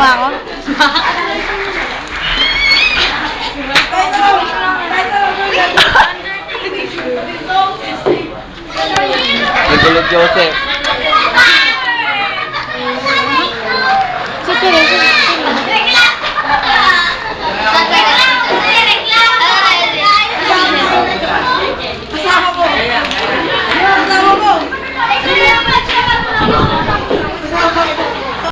natawa ako? Nagulo Joseph.